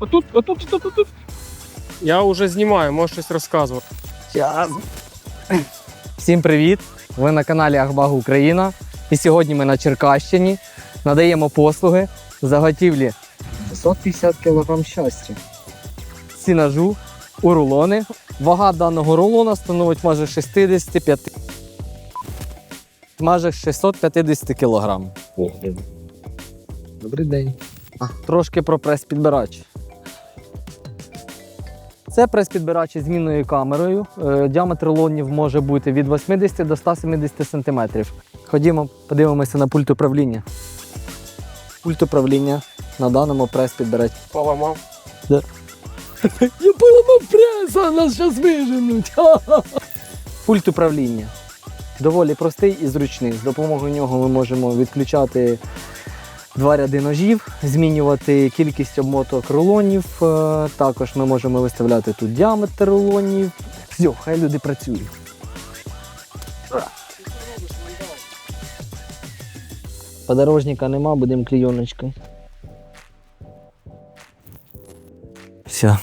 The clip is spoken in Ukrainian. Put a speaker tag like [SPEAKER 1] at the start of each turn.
[SPEAKER 1] Отут, отут, отут, отут. Я вже знімаю, можеш щось розказувати.
[SPEAKER 2] Час. Всім привіт! Ви на каналі Ахбаг Україна. І сьогодні ми на Черкащині надаємо послуги заготівлі 650 кг щастя. Сінажу у рулони. Вага даного рулона становить майже 65 майже 650 кг.
[SPEAKER 3] Добрий день.
[SPEAKER 2] Трошки про прес-підбирач. Це прес-підбирач із змінною камерою. Е, Діаметр рулонів може бути від 80 до 170 см. Ходімо, подивимося на пульт управління. Пульт управління на даному прес-підбирачі.
[SPEAKER 1] Поламав.
[SPEAKER 2] Я поламав прес, а нас зараз виженуть. Пульт управління. Доволі простий і зручний. З допомогою нього ми можемо відключати два ряди ножів, змінювати кількість обмоток рулонів. Е, Також ми можемо виставляти тут діаметр рулонів. Все, хай люди працюють. Подорожника нема, будемо клійоночкою. Все,